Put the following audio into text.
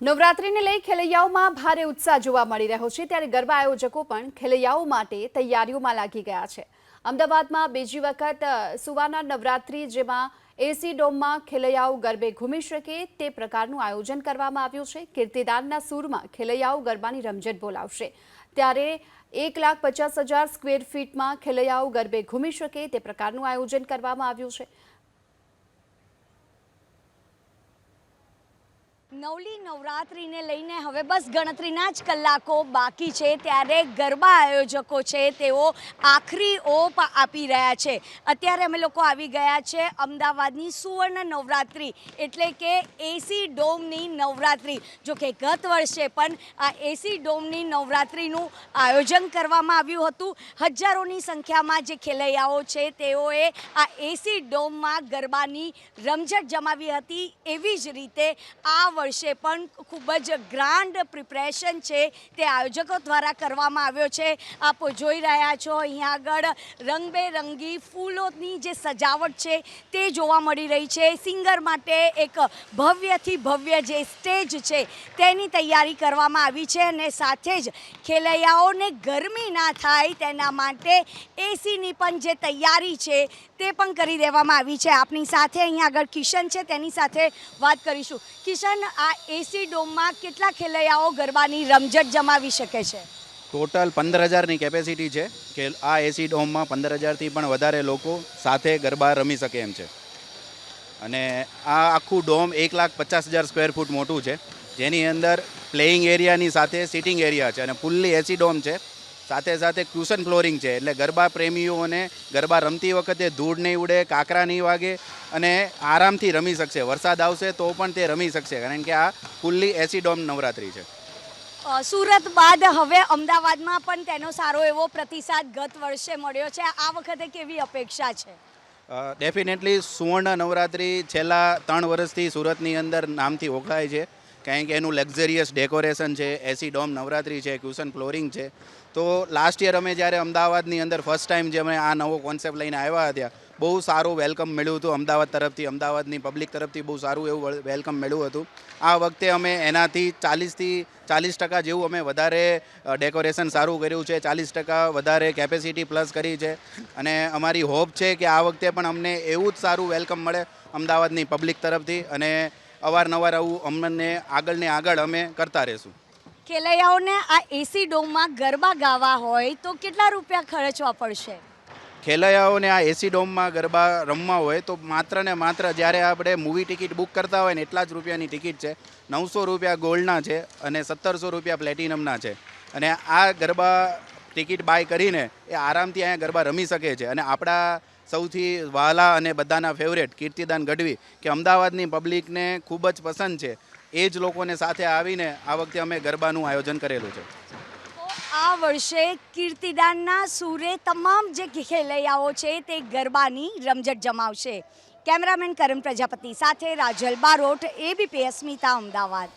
નવરાત્રીને લઈ ખેલૈયાઓમાં ભારે ઉત્સાહ જોવા મળી રહ્યો છે. ત્યારે ગરબા આયોજકો પણ ખેલૈયાઓ માટે તૈયારીઓમાં લાગી ગયા છે. અમદાવાદમાં બીજી વખત સુવાના નવરાત્રી જેમાં એસી ડોમમાં ખેલૈયાઓ ગરબે ઘૂમી શકે તે પ્રકારનું આયોજન કરવામાં આવ્યું છે. કીર્તિદાનના સૂરમાં ખેલૈયાઓ ગરબાની રમઝટ બોલાવશે. ત્યારે એક લાખ પચાસ હજાર સ્ક્વેર ફીટમાં ખેલૈયાઓ ગરબે ઘૂમી શકે તે પ્રકારનું આયોજન કરવામાં આવ્યું છે. નવલી નવરાત્રિને લઈને હવે બસ ગણતરીના જ કલાકો બાકી છે. ત્યારે ગરબા આયોજકો છે તેઓ આખરી ઓપ આપી રહ્યા છે. અત્યારે અમે લોકો આવી ગયા છે અમદાવાદની સુવર્ણ નવરાત્રિ એટલે કે એસી ડોમની નવરાત્રિ. જો કે ગત વર્ષે પણ આ એસી ડોમની નવરાત્રિનું આયોજન કરવામાં આવ્યું હતું. હજારોની સંખ્યામાં જે ખેલૈયાઓ છે તેઓએ આ એસી ડોમમાં ગરબાની રમઝટ જમાવી હતી. એવી જ રીતે આ વર્ષે પણ ખૂબ જ ગ્રાન્ડ પ્રિપરેશન છે તે આયોજકો દ્વારા કરવામાં આવ્યો છે. આપ જોઈ રહ્યા છો, અહીંયા આગળ રંગબેરંગી ફૂલોની જે સજાવટ છે તે જોવા મળી રહી છે. સિંગર માટે એક ભવ્યથી ભવ્ય જે સ્ટેજ છે તેની તૈયારી કરવામાં આવી છે અને સાથે જ ખેલૈયાઓને ગરમી ના થાય તેના માટે એસીની પણ જે તૈયારી છે તે પણ કરી દેવામાં આવી છે. આપની સાથે અહીંયા આગળ કિશન છે, તેની સાથે વાત કરીશું. કિશન આ એસી ડોમમાં કેટલા ખેલૈયાઓ ગરબાની રમઝટ જમાવી શકે છે? ટોટલ પંદર હજારની કેપેસિટી છે કે આ એસી ડોમમાં પંદર હજારથી પણ વધારે લોકો સાથે ગરબા રમી શકે એમ છે. અને આ આખું ડોમ એક લાખ પચાસ હજાર સ્ક્વેર ફૂટ મોટું છે. જેની અંદર પ્લેઇંગ એરિયાની સાથે સિટિંગ એરિયા છે અને ફૂલ્લી એસી ડોમ છે. સાથે સાથે ક્યુશન ફ્લોરિંગ છે. એટલે ગરબા પ્રેમીઓને ગરબા રમતી વખતે ધૂળ નહીં ઉડે કાંકરા નહીં વાગે અને આરામથી રમી શકશે. વરસાદ આવશે તો પણ તે રમી શકશે. કારણ કે આ ફૂલ્લી એસીડોમ નવરાત્રી છે. સુરત બાદ હવે અમદાવાદમાં પણ તેનો સારો એવો પ્રતિસાદ ગત વર્ષે મળ્યો છે. આ વખતે કેવી અપેક્ષા છે? ડેફિનેટલી સુવર્ણ નવરાત્રિ છેલ્લા ત્રણ વર્ષથી સુરતની અંદર નામથી ઓળખાય છે. કારણ કે એનું લક્ઝરિયસ ડેકોરેશન છે, એસી ડોમ, નવરાત્રી છે ક્યુશન ફ્લોરિંગ છે. તો લાસ્ટ યર અમે જ્યારે અમદાવાદની અંદર ફર્સ્ટ ટાઈમ જે અમે આ નવો કોન્સેપ્ટ લઈને આવ્યા હતા, બહુ સારું વેલકમ મળ્યું હતું અમદાવાદ તરફથી, અમદાવાદની પબ્લિક તરફથી બહુ સારું એવું વેલકમ મળ્યું હતું. આ વખતે અમે એનાથી ચાલીસથી ચાલીસ ટકા જેવું અમે વધારે ડેકોરેશન સારું કર્યું છે, ચાલીસ ટકા વધારે કેપેસિટી પ્લસ કરી છે. અને અમારી હોપ છે કે આ વખતે પણ અમને એવું જ સારું વેલકમ મળે અમદાવાદની પબ્લિક તરફથી અને અવારનવાર આવું અમને આગળ ને આગળ અમે કરતા રહીશું. ખેલૈયાઓને આ એસી ડોમમાં ગરબા ગાવા હોય તો કેટલા રૂપિયા ખર્ચવા પડશે? ખેલૈયાઓને આ એસી ડોમમાં ગરબા રમવા હોય તો માત્ર ને માત્ર જ્યારે આપણે મૂવી ટિકિટ બુક કરતા હોય ને એટલા જ રૂપિયાની ટિકિટ છે. નવસો રૂપિયા ગોલ્ડના છે અને સત્તરસો રૂપિયા પ્લેટિનમના છે. અને આ ગરબા ટિકિટ બાય કરીને એ આરામથી અહીંયા ગરબા રમી શકે છે. અને આપણા સૌથી વાલા અને બધાના ફેવરેટ કીર્તિદાન ગઢવી, કે અમદાવાદની પબ્લિકને ખૂબ જ પસંદ છે. એ જ લોકોને સાથે આવીને આ વખતે અમે ગરબાનું આયોજન કરેલું છે. આ વર્ષે કીર્તિદાનના સૂરે તમામ જે ખેલૈયાઓ છે તે ગરબાની રમઝટ જમાવશે. કેમેરામેન કરમ પ્રજાપતિ સાથે રાજલ બારોટ એબીપી અસ્મિતા અમદાવાદ.